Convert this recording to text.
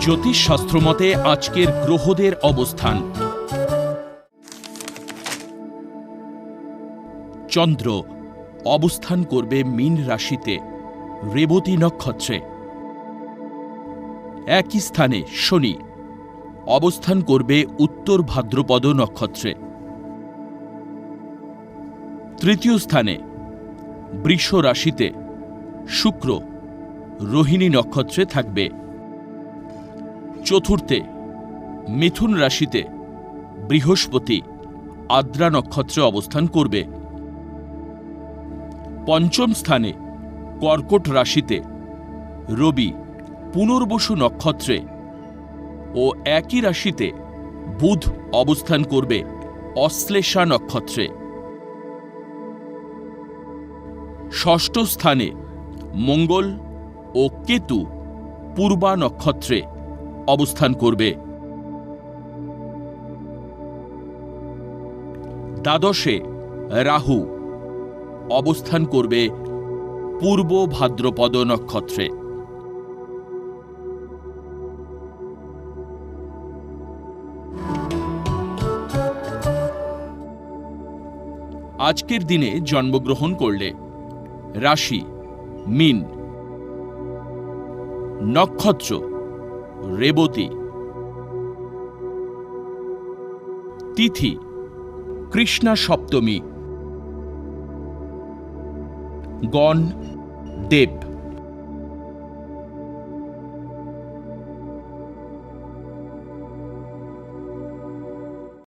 জ্যোতিষশাস্ত্র মতে আজকের গ্রহদের অবস্থান। চন্দ্র অবস্থান করবে মীন রাশিতে, রেবতী নক্ষত্রে। একই স্থানে শনি অবস্থান করবে উত্তর ভাদ্রপদ নক্ষত্রে। তৃতীয় স্থানে বৃষ রাশিতে, শুক্র রোহিণী নক্ষত্রে থাকবে। চতুর্থে, মিথুন রাশিতে বৃহস্পতি আদ্রা নক্ষত্রে অবস্থান করবে। পঞ্চম স্থানে, কর্কট রাশিতে রবি পুনর্বসু নক্ষত্রে ও একই রাশিতে বুধ অবস্থান করবে অশ্লেষা নক্ষত্রে। ষষ্ঠ স্থানে, মঙ্গল ও কেতু পূর্বা নক্ষত্রে অবস্থান করবে। দ্বাদশে রাহু অবস্থান করবে পূর্ব ভাদ্রপদ নক্ষত্রে। আজকের দিনে জন্মগ্রহণ করলে রাশি, মিন, নক্ষত্র রেবতী। তিথি কৃষ্ণা সপ্তমী। গণ দেব।